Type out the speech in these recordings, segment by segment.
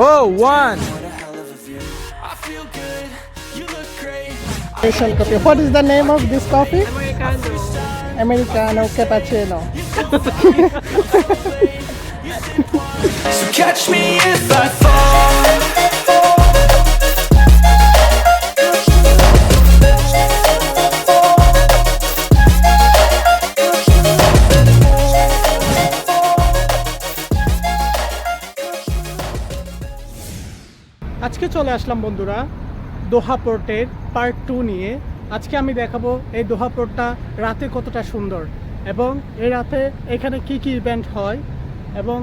Oh, one. I feel good, you look great. Special coffee. What is the name of this coffee? Americano. Americano cappuccino. So catch me if I fall. চলে আসলাম বন্ধুরা দোহা পোর্টের part two নিয়ে। আজকে আমি দেখাবো এই দোহা পোর্টটা রাতে কতটা সুন্দর এবং এই রাতে এখানে কি কি ইভেন্ট হয় এবং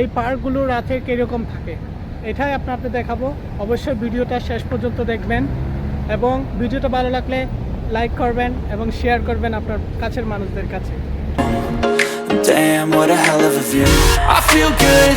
এই পার্কগুলো রাতে কীরকম থাকে। এটাই আপনাদের দেখাবো। অবশ্যই ভিডিওটা শেষ পর্যন্ত দেখবেন এবং ভিডিওটা ভালো লাগলে লাইক করবেন এবং শেয়ার করবেন আপনার কাছের মানুষদের কাছে। Damn, what a hell of a view. I feel good,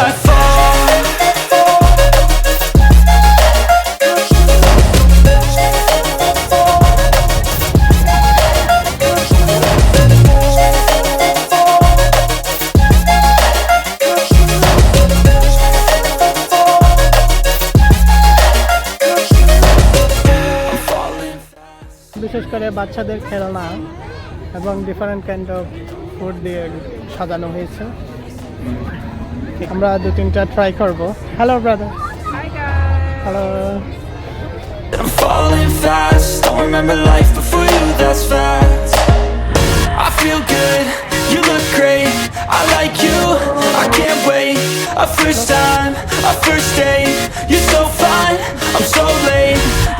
বিশেষ করে বাচ্চাদের খেলনা এবং ডিফারেন্ট কাইন্ড অফ ফুড দিয়ে সাজানো হয়েছে। আমরা দু তিনটা ট্রাই করব। Hello brother hello I'm falling fast. Don't remember life before you, that's facts.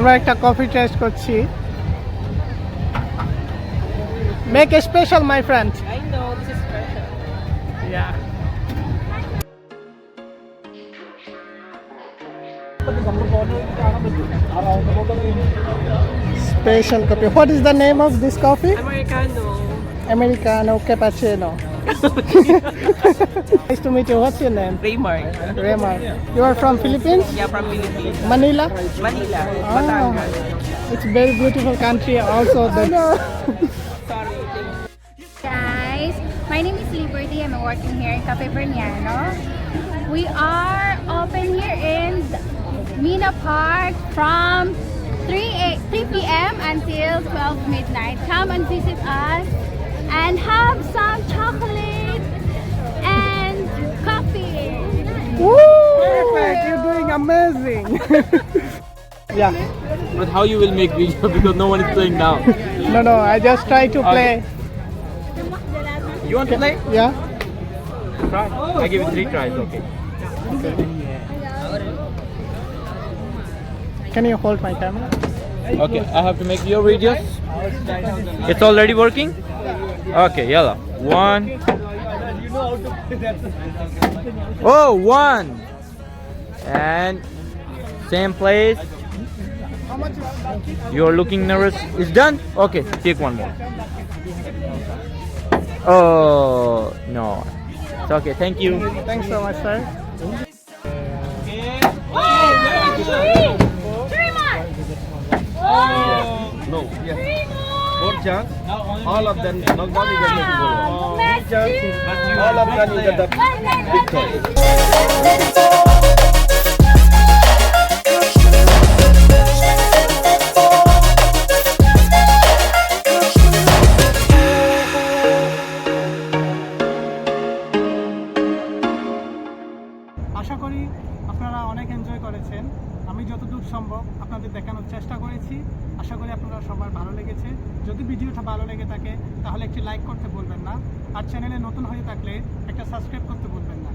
আমরা একটা কফি টেস্ট করছি make a special my friend I know this is special. Yeah Special coffee. What is the name of this coffee? Americano. Americano cappuccino. nice to meet you. What's your name? Raymar. Remar. You are from Philippines? Yeah, from Philippines. Manila? Manila. Ah. Batangas. It's very beautiful country also. The, Sorry. guys. My name is Liberty. I'm working here in Cafe Verniano. We are open here in Mina Park from 3, a, 3 p.m. until 12 midnight. Come and visit us and have some chocolate and coffee. Perfect. You're doing amazing. yeah. But how you will make video because no one is playing now. No, no. I just try to play. You want to play? Yeah. Try. I give you three tries. Okay. Can you hold my camera? Okay. I have to make your videos. It's already working. Okay. Yellow. One. Oh, one. And same place. You're looking nervous. It's done? Okay, take one more. Oh, no. It's okay, thank you. Thanks so much, sir. Chance. All of them, not nobody get the goal. Three chance. All of them you get the big toy. আশা করি আপনারা অনেক enjoy করেছেন আমি যতদূর সম্ভব আপনাদের দেখানোর চেষ্টা করেছি। আশা করি আপনারা সবার ভালো লেগেছে। যদি ভিডিওটা ভালো লেগে থাকে, তাহলে একটি লাইক করতে বলবেন না। আর চ্যানেলে নতুন হয়ে থাকলে একটা সাবস্ক্রাইব করতে বলবেন না।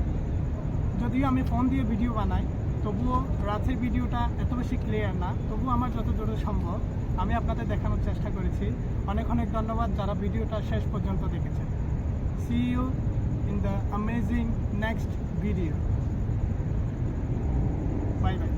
যদিও আমি ফোন দিয়ে ভিডিও বানাই, তবুও রাতের ভিডিওটা এত বেশি ক্লিয়ার না, তবুও আমার যতদূর সম্ভব আমি আপনাদের দেখানোর চেষ্টা করেছি। অনেক অনেক ধন্যবাদ যারা ভিডিওটা শেষ পর্যন্ত দেখেছেন। See you in the amazing next video bye bye